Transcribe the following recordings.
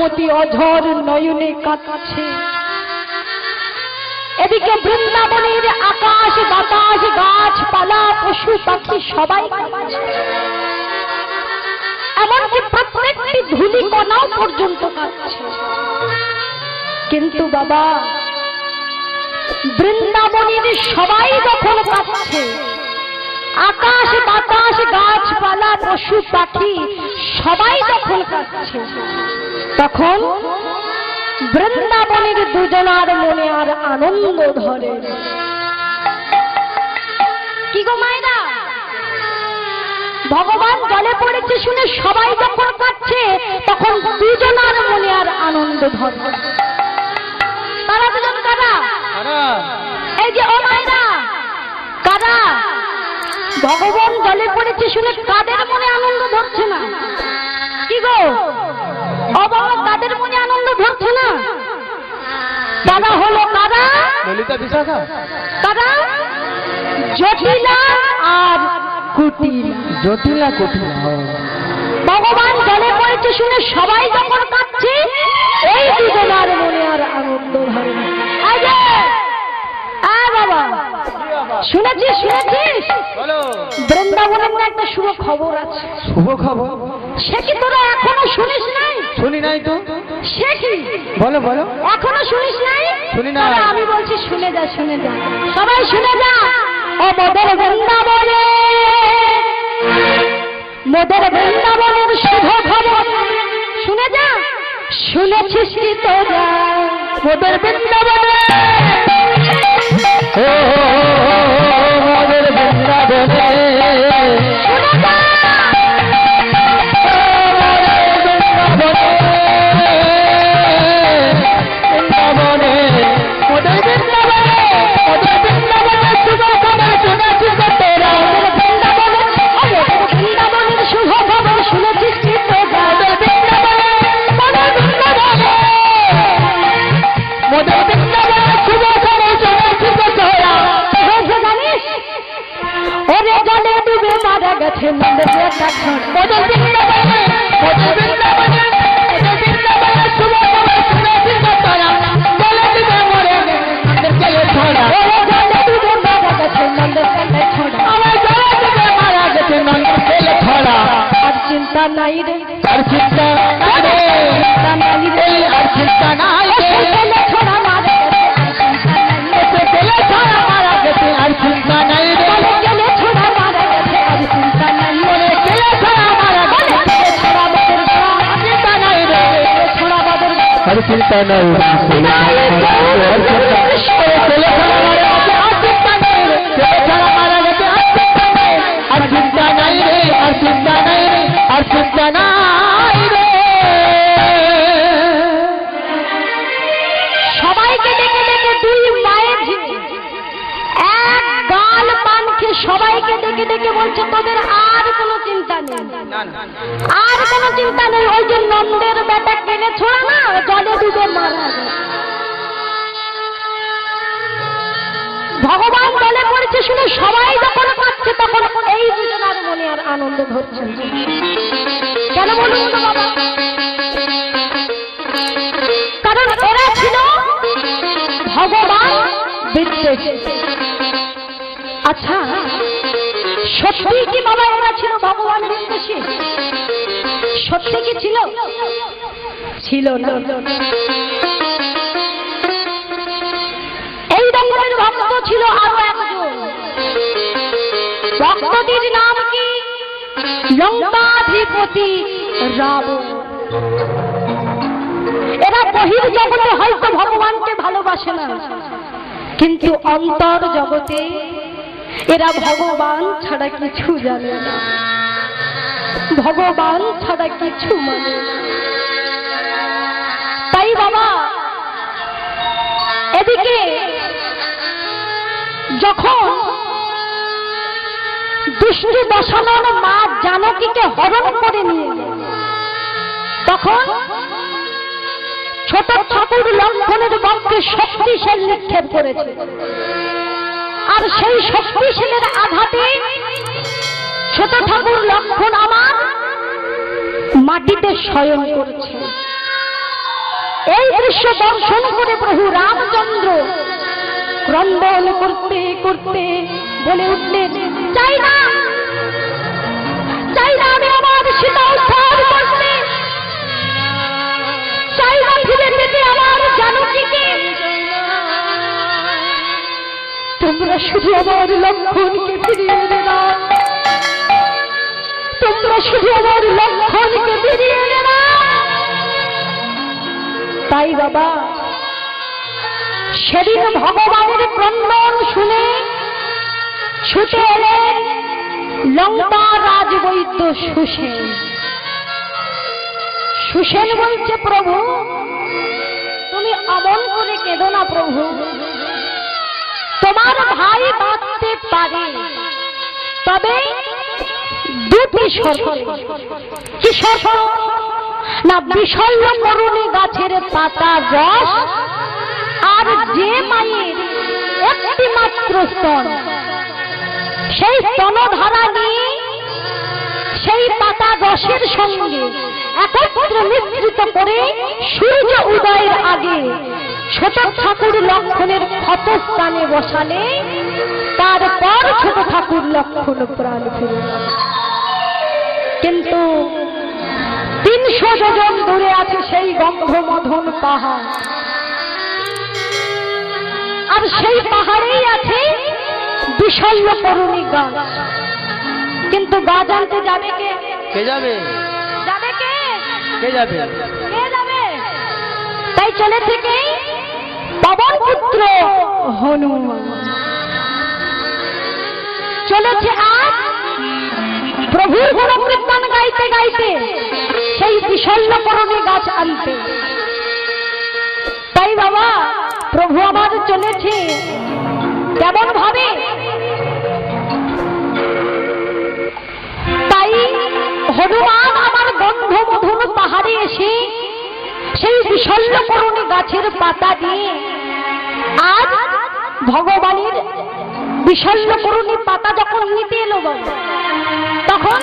মাতা অঝর নয়নে কাঁদছে। এদিকে বৃন্দাবনের আকাশ, বাতাস, গাছপালা, পশু পাখি সবাই এমনকি প্রত্যেকটি ধুলি কণাও পর্যন্ত কাঁদছে। কিন্তু বাবা, বৃন্দাবনের সবাই যখন কাঁদছে, আকাশ, বাতাস, গাছপালা, পশু পাখি সবাই যখন কাঁদছে। তখন বৃন্দাবনের দুজনার মনে আর আনন্দ ধরে। কি গো মায়েরা? ভগবান জলে পড়েছে শুনে সবাই যখন কাঁদছে তখন দুজনার মনে আর আনন্দ ধরে। তারা দুজন কারা? এই যে ও মায়েরা কারা? ভগবান জলে পড়েছে শুনে কাদের মনে আনন্দ ধরছে না? কি গো? বাবা মনে আনন্দ না। তারা হলো কারা? ললিতা বিশাখা। কারা জটিলা আর কুটিলা। জটিলা কঠিলা ভগবান জলে পড়েছে শুনে সবাই যখন কাঁদছে এই দুজনার মনে আর আনন্দ আ বাবা! শুনেছিস? শুনেছিস? বৃন্দাবনের না একটা শুভ খবর আছে। শুভ খবর? সে কি তোরা এখনও শুনিস নাই? শুনি নাই তো। সে কি? বলো বলো। এখনও শুনিস নাই? শুনি। তাহলে আমি বলছি শুনে যা শুনে যা। সবাই শুনে যা। ও মোদের বৃন্দাবনে। মোদের বৃন্দাবনের শুভ খবর। শুনে যা। শুনেছিস কি তোরা? মোদের বৃন্দাবনে। ও নন্দের আর চিন্তা আর কোনো চিন্তা নেই, ওই যে নন্দের বেটা কেনে ছোড়া না, জলে ডুবে মারা ভগবান জলে পড়েছে শুনে সবাই যখন পাচ্ছে তখন এই দুজনার মনে আর আনন্দ ধরছে কেন বলুন তো কারণ এরা ছিল ভগবান বিদ্বেষ। আচ্ছা সত্যি কি বাবা এরা ছিল ভগবান বিদ্বেষী সত্যি কি ছিল? ছিল এই রকমের ভক্ত ছিল আরও একজন। ভক্তটির নাম কি? লঙ্কাধিপতি রাবণ এরা বহির জগতে হয়তো ভগবানকে ভালোবাসে না, কিন্তু অন্তর জগতে এরা ভগবান ছাড়া কিছু জানে না। ভগবান ছাড়া কিছু মানে তাই বাবা, এদিকে যখন দুষ্টু বসানোর মা জানকীকে হরণ করে নিয়ে তখন ছোট ঠাকুর লঙ্ঘনের বক্ষে শক্তিশাল নিক্ষেপ করেছে। আর সেই শক্তিশালের আঘাতে ছোট ঠাকুর লক্ষণ আমার মাটিতে স্বয়ং করছে। এই দৃশ্য দর্শন করে প্রভু রামচন্দ্র ক্রন্দন করতে করতে বলে উঠলেন, চাই না চাই না আমি আমার সীতা তোমরা শুধু আমার লক্ষণকে ফিরিয়ে এনে তোমরা শুধু আমার লক্ষণকে ফিরিয়ে এনে তাই বাবা, সেদিন ভগবানের ক্রন্দন শুনে ছুটে এলেন লঙ্কা রাজবৈদ্য সুসেন। সুসেন বলছে, প্রভু, তুমি অমন করে কেঁদো না প্রভু। তোমার ভাই বাঁচতে পারে। তবে দুটি কি না বিষল্য করুণী গাছের পাতা রস আর যে মায়ের একটি মাত্র স্তন। সেই স্তনধারা নিয়ে সেই পাতা রসের সঙ্গে একত্রে মিশ্রিত করে সূর্য উদয়ের আগে ছোট ঠাকুর লক্ষণের ক্ষত স্থানে বসালে তারপর ছোট ঠাকুর লক্ষণ প্রাণ ফিরে কিন্তু তিনশো যোজন দূরে আছে সেই গন্ধমধন পাহাড়। আর সেই পাহাড়েই আছে বিশল্য করুণী গাছ। কিন্তু গাছ আনতে যাবে কে? কে যাবে? যাবে কে? কে যাবে? কে যাবে? তাই চলে থেকে পবন পুত্র হনুমান। চলেছে আজ প্রভুর গুণ গাইতে গাইতে সেই বিশল্য করণে গাছ আনতে। তাই বাবা, প্রভু আমার চলেছে। কেমন ভাবে? তাই হনুমান আমার বন্ধ মধুন পাহাড়ে এসে সেই বিশল্য করণে গাছের পাতা দিয়ে আজ ভগবানের বিশল্য করণী পাতা যখন নিতে এলো তখন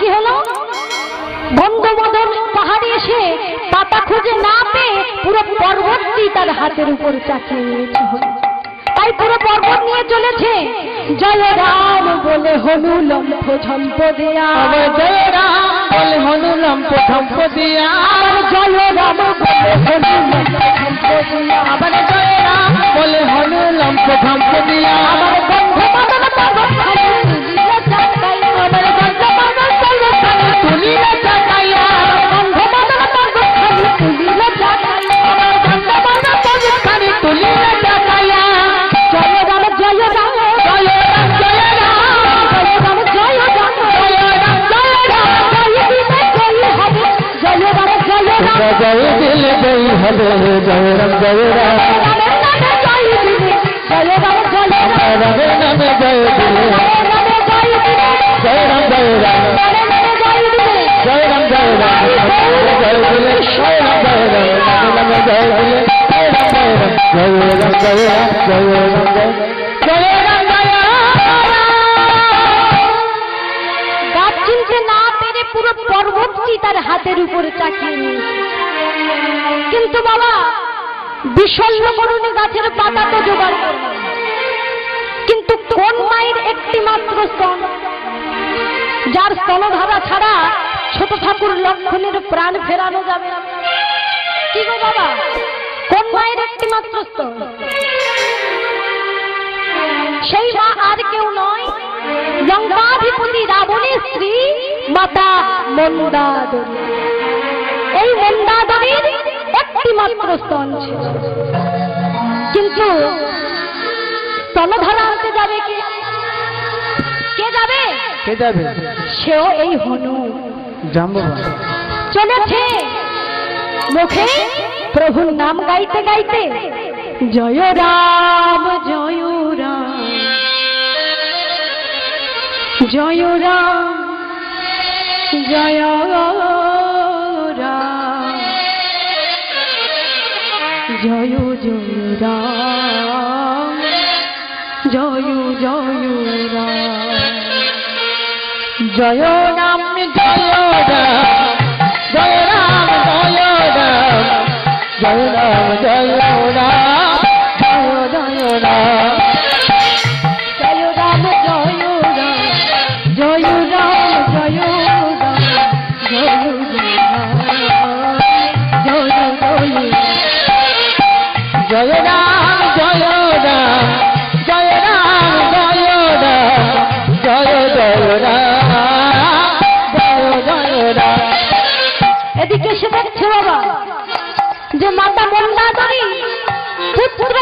কি হলো? বঙ্গমদন পাহাড়ে এসে পাতা খুঁজে না পেয়ে পুরো পর্বতটি তার হাতের উপর চাপিয়ে তাই পুরো পর্বত নিয়ে চলেছে জয় রাম বলে হলু লম্ফ ঝম্প দেয়া জয় রাম বলে হনুলাম প্রথম পদিয়া আবার জয় রাম বলে হনুলাম প্রথম পদিয়া আমার গন্ধ মাদন জয় দিলে জয় হবে জয় রাম জয় রাম নামে রাম নামে জয় দিলে জয় রাম জয় রাম জয় রাম জয় রাম জয় দিলে জয় রাম জয় রাম রামের নামে জয় দিলে জয় রাম জয় রাম জয় রাম জয় রাম জয় রাম জয় জয় রাম গাছ চিনতে না পেরে পুরো পর্বতটি তার হাতের উপরে চাকিয়ে নিয়েছে। কিন্তু বাবা করুণী গাছের পাতা তো জোগাড় করল কিন্তু কোন মায়ের একটি মাত্র স্তন? যার স্তনধারা ছাড়া ছোট ঠাকুর লক্ষণের প্রাণ ফেরানো যাবে কি গো বাবা, কোন মায়ের একটি মাত্র স্তন? সেই মা আর কেউ নয়, লঙ্কাধিপতি রাবণের স্ত্রী মাতা মন্দাদরী এই মন্দাদরীর একটি মাত্র স্তন ছিল। কিন্তু স্তনধারা আনতে যাবে কে? কে যাবে? কে যাবে? সেও এই হনু জাম্ববান। চলেছে। মুখে প্রভুর নাম গাইতে গাইতে জয় রাম জয় রাম। জয় রাম জয় জয় জয় রাম। জয় জয় রাম। জয় রাম জয় রাম। জয় রাম জয় রাম। জয় রাম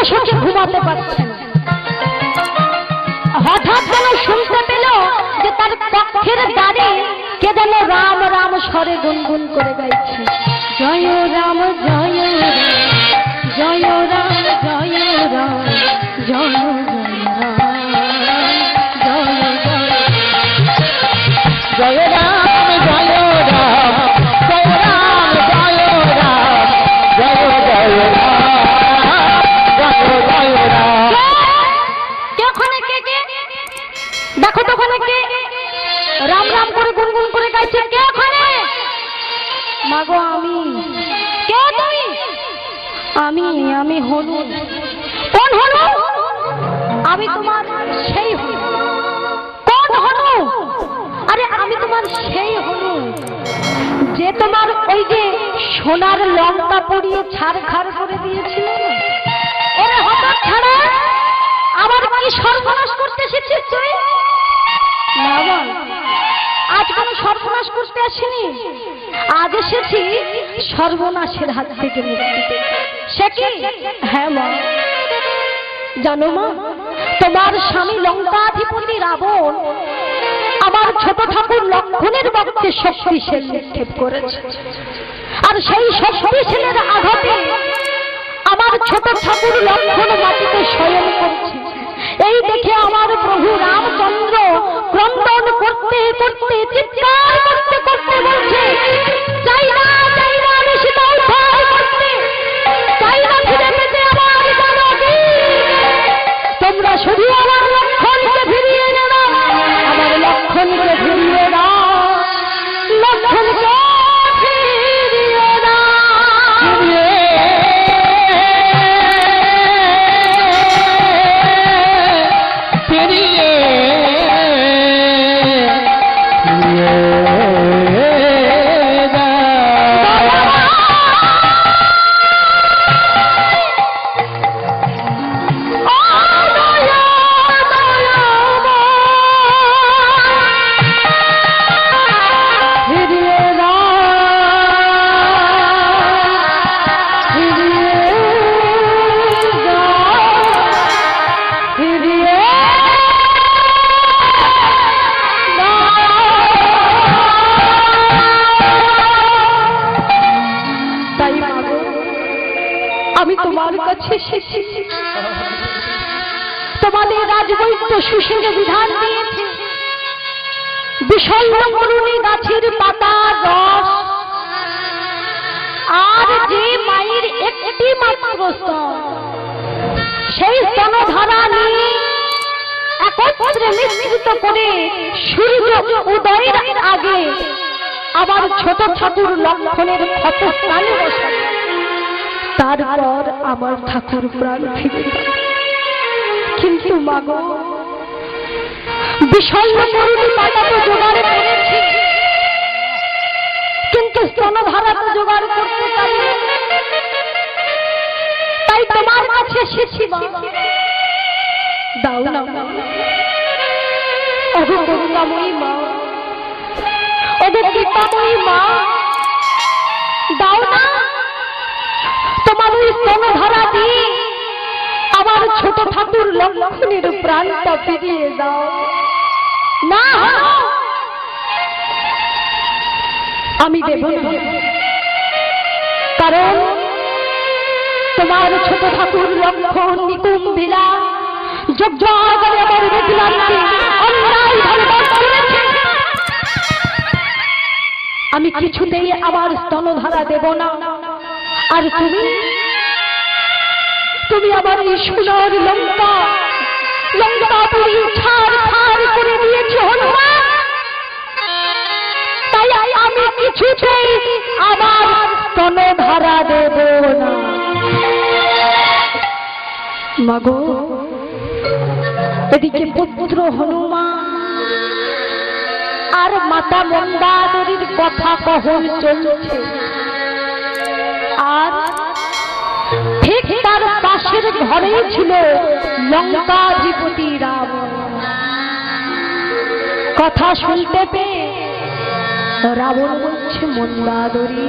পুত্র ঘুমাতে পারছে হঠাৎ যেন শুনতে পেল যে তার পক্ষের দ্বারে কে যেন রাম রাম স্বরে গুনগুন করে গাইছে। জয় রাম জয় রাম জয় রাম জয় রাম জয় রাম। রাম রাম করে গুনগুন করে গাইছে। কে ওখানে? মাগো আমি। কে আমি আমি কোন আমি তোমার সেই কোন আরে, আমি তোমার সেই হনু যে তোমার ওই যে সোনার লঙ্কা পরিয়ে ছাড় খাড় করে দিয়েছিল। আবার কি সর্বনাশ করতে এসেছিস তুই? আজ কোনো সর্বনাশ করতে সর্বনাশের হাত থেকে সে হ্যাঁ জানো মা, তোমার স্বামী লঙ্কাধিপতি রাবণ আমার ছোট ঠাকুর লক্ষণের বক্তে শক্তিশাল নিক্ষেপ করেছে। আর সেই শক্তিশালের আঘাতে আমার ছোট ঠাকুর লক্ষণ মাটিতে শয়ন করছে। এই দেখে আমার প্রভু রামচন্দ্র ক্রন্দন করতে করতে চিৎকার করতে করতে বলছে চাই না তোমাদের রাজবৈদ্য সুশীল বিধান দিয়েছে। বিষণ্ণ করুণী গাছের পাতা রস। আর যে মায়ের একটি মাত্র সেই স্তনধারা নিয়ে একত্রে মিশ্রিত করে সূর্য উদয়ের আগে আবার ছোট ঠাকুর লক্ষণের ক্ষত স্থানে বসানো তারপর আমার ঠাকুর প্রাণ ফিরে গেল। কিন্তু মাগো করেছি। কিন্তু স্তনধারা তো জোগাড় করতে পারি তাই তোমার কাছে এসেছি। দাও মা। দাও না। তোমার ওই স্তনধারা দিয়ে আমার ছোট ঠাকুর লক্ষণের প্রাণটা ফিরিয়ে দাও। না, আমি দেব কারণ তোমার ছোট ঠাকুর লক্ষণ অন্যায় ভাবে আমি কিছুতেই আমার স্তনধারা দেব না। আর তুমি? তুমি আমার এই সোনার লঙ্কা লঙ্কা পুরি ছাড় ছাড় করে দিয়েছ তাই আমি কিছুতেই আমার দেব না। এদিকে পুত্র হনুমান, আর মাতা মন্দাদরির কথা কহন চলছে। আর ঠিক তার পাশের ঘরেই ছিল লঙ্কাধিপতি রাম। কথা শুনতে পেয়ে রাবণ বলছে মন্দাদরি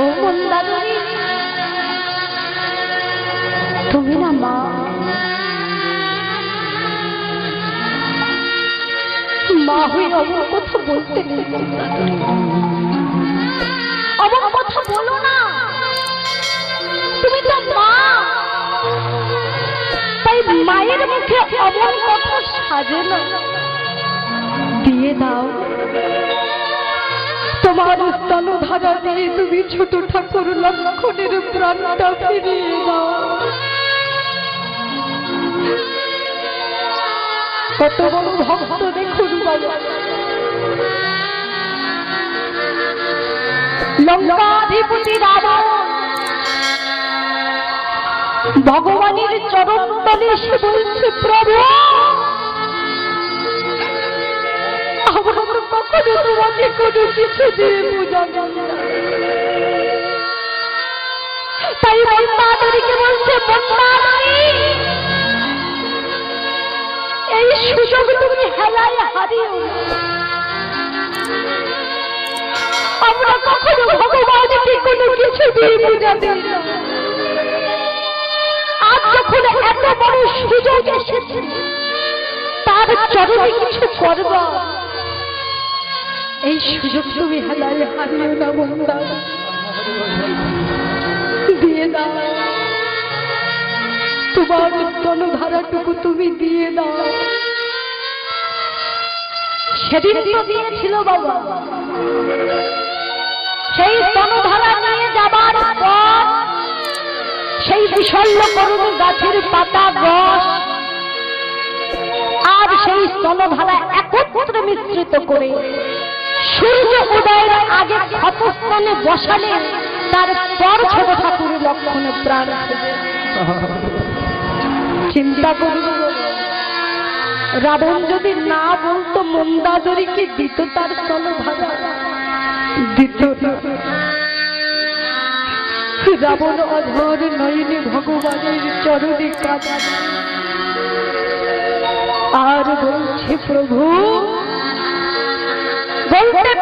ও মন্দাদরি তুমি না মা মা হয়ে অমন কথা বলতে নেই। মায়ের মুখে অমন কথা সাজে না। দিয়ে দাও। তোমার স্তন ধারা দিয়ে তুমি ছোট ঠাকুর লক্ষণের প্রাণটা ফিরিয়ে দাও। কত বড় ভক্ত দেখুন বাবা লঙ্কাধিপতি রাবণ ভগবানের চরণ তলে এসে বলছে, প্রভু, আমরা কখনো তাই বলছে এই সুযোগ তুমি হেলায় হারিও আমরা কখনো ভগবানকে কোনো কিছু দিয়ে বোঝাতে না। যখন এত বড় সুযোগ এসেছে, তার চরণে কিছু করবা? এই সুযোগ তুমি হেলায় হারিও না বন্ধা। দিয়ে দাও। তোমার স্তনধারাটুকু তুমি দিয়ে দাও। সেদিন তো দিয়েছিল বাবা। সেই স্তনধারা নিয়ে যাবার পর সেই বিশল্য করুণ গাছের পাতা রস আর সেই স্তনধারা একত্রে মিশ্রিত করে সূর্য উদয়ের আগে ক্ষতস্থানে বসালে তার পর ছোট ঠাকুর লক্ষণে প্রাণ। চিন্তা করুন, রাবণ যদি না বলতো মন্দাদরিকে দিত তার স্তনধারা দিত না। রাবণ অধর নয়নে ভগবানের চরণে কাঁদা। আর বলছে প্রভু বলতে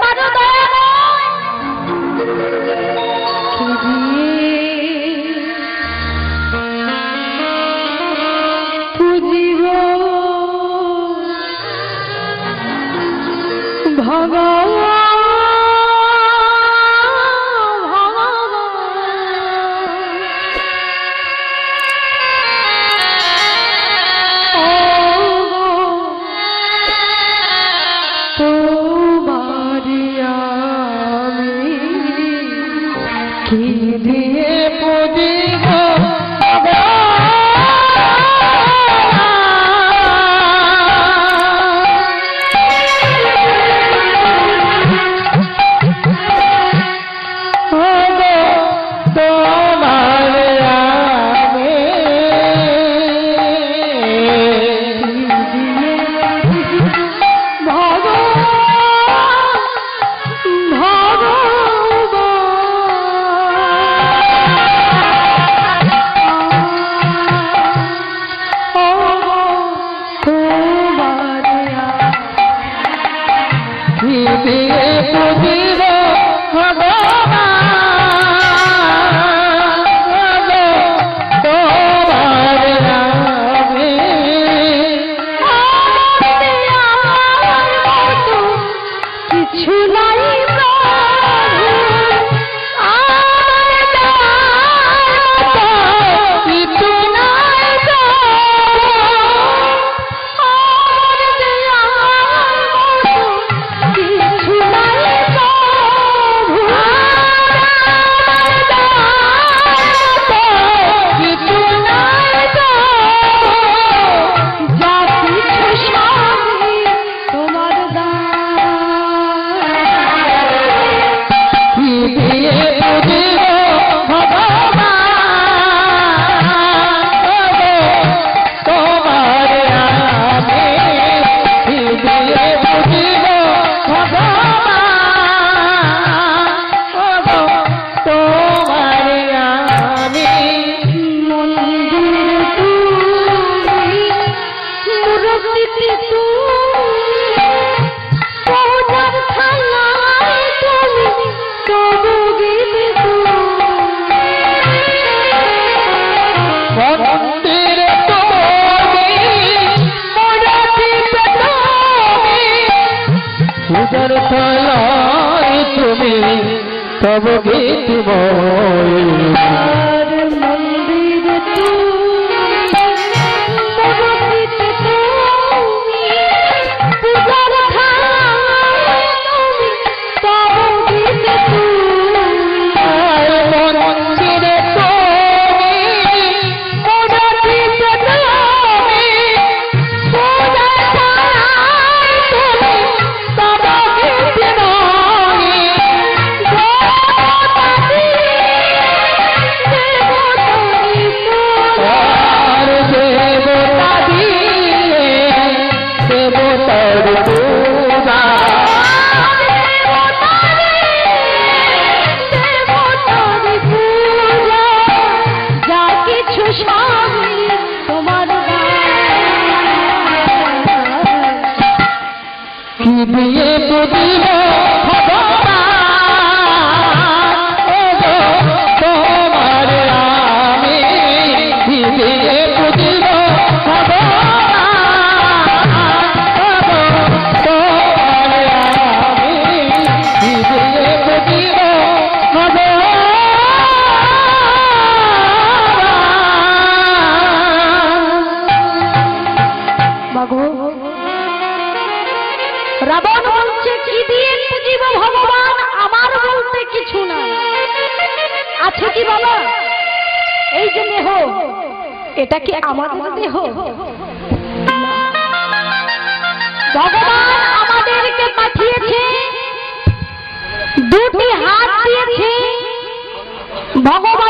তুমি তব গীতময় ভগবানের